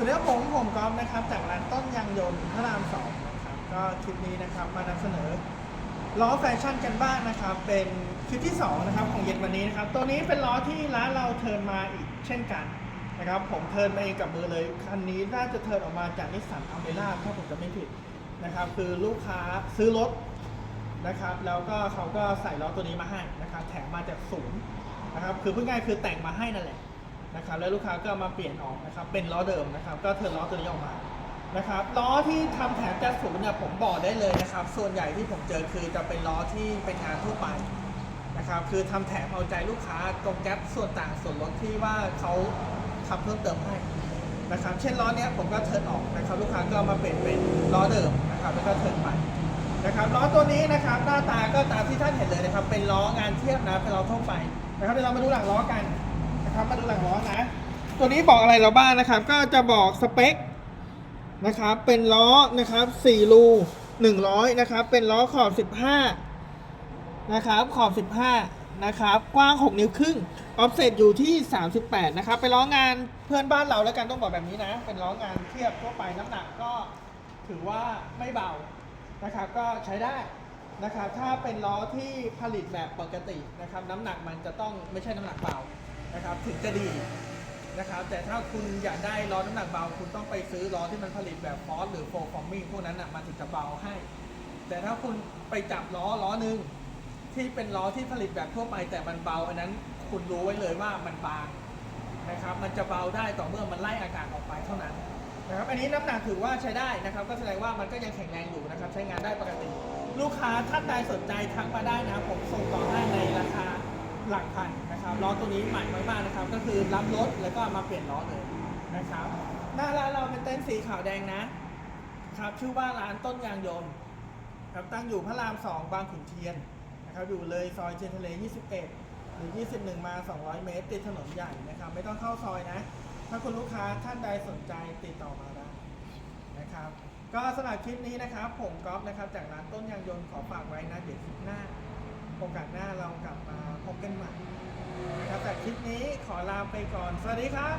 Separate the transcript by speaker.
Speaker 1: สวัสดีครับผมผมกอล์ฟนะครับ จากร้านต้นยางยนต์พระรามสองนะครับก็คลิปนี้นะครับมานำเสนอล้อแฟชั่นกันบ้างนะครับ เป็นคลิปที่สองนะครับของเย็นวันนี้นะครับ ตัวนี้เป็นล้อที่ร้านเราเทิร์นมาอีกเช่นกันนะครับผมเทิร์นมาเองกับมือเลยคันนี้น่าจะเทิร์นออกมาจากนิสสันอัมร่าถ้าผมจะไม่ผิดนะครับ คือลูกค้าซื้อรถนะครับ แล้วก็เขาก็ใส่ล้อตัวนี้มาให้นะครับ แถมมาจากศูนย์นะครับ คือพูดง่ายคือแต่งมาให้นั่นแหละ นะครับแล้วลูกค้าก็มาเปลี่ยนออกนะครับเป็นล้อเดิมนะครับก็เทิร์นล้อตัวนี้ออกมานะครับล้อที่ทำแถมจากศูนเนี่ยผมบอกได้เลยนะครับ ส่วนใหญ่ที่ผมเจอคือจะเป็นล้อที่เป็นงานทั่วไปนะครับคือทำแถมเอาใจลูกค้าตรงแก๊ปส่วนต่างส่วนลดที่ว่าเขาทำเพิ่มเติมให้นะครับเช่นล้อเนี้ยผมก็เทิร์นออกนะครับลูกค้าก็เอามาเปลี่ยนเป็นล้อเดิมนะครับแล้วก็เทิร์นไปนะครับล้อตัวนี้นะครับหน้าตาก็ตามที่ท่านเห็นเลยนะครับเป็นล้องานเทียบนะเป็นล้อทั่วไปนะครับเดี๋ยวเรามาดูหลังล้อกัน นะครับ มาดูหลังล้อนะ ตัวนี้บอกอะไรเราบ้างนะครับ ก็จะบอกสเปคนะครับ เป็นล้อนะครับ4รู100นะครับ เป็นล้อขอบ 15 นะครับ ขอบ 15 นะครับ กว้าง 6 นิ้วครึ่ง ออฟเซตอยู่ที่ 38 นะครับเป็นล้องานเพื่อนบ้านเราแล้วกันต้องบอกแบบนี้นะ เป็นล้องานเทียบทั่วไปน้ำหนักก็ถือว่าไม่เบา นะครับ ก็ใช้ได้นะครับ ถ้าเป็นล้อที่ผลิตแบบปกตินะครับ น้ำหนักมันจะต้องไม่ใช่น้ำหนักเบา นะครับถึงจะดีนะครับแต่ถ้าคุณอยากได้ล้อน้ำหนักเบา คุณต้องไปซื้อล้อที่มันผลิตแบบฟอสหรือโฟร์ฟอร์มิงพวกนั้นอะมันถึงจะเบาให้ แต่ถ้าคุณไปจับล้อล้อหนึ่งที่เป็นล้อที่ผลิตแบบทั่วไป แต่มันเบาอันนั้นคุณรู้ไว้เลยว่ามันบางนะครับมันจะเบาได้ต่อเมื่อมันไล่อากาศออกไปเท่านั้นนะครับอันนี้น้ำหนักถือว่าใช้ได้นะครับ ก็แสดงว่ามันก็ยังแข็งแรงอยู่นะครับใช้งานได้ปกติ ลูกค้าท่านใดสนใจทักมาได้นะผมส่งต่อให้ในราคา หลักพันนะครับล้อตัวนี้ใหม่มากๆนะครับ ก็คือรับรถแล้วก็มาเปลี่ยนล้อเลยนะครับ หน้าร้านเราเป็นเต็นท์สีขาวแดงนะครับชื่อว่าร้านต้นยางยนต์ครับตั้งอยู่พระราม 2 บางขุนเทียนนะครับอยู่เลยซอยเจนทะเล 21 หรือ 21 มา 200 เมตร ติดถนนใหญ่นะครับ ไม่ต้องเข้าซอยนะ ถ้าคุณลูกค้าท่านใดสนใจติดต่อมาได้นะครับ ก็สำหรับคลิปนี้นะครับ ผมก๊อฟนะครับ จากร้านต้นยางยนต์ขอฝากไว้นะ เดี๋ยวคลิปหน้า โอกาสหน้าเรากลับมาพบกันใหม่นะครับแต่คลิปนี้ขอลาไปก่อน สวัสดีครับ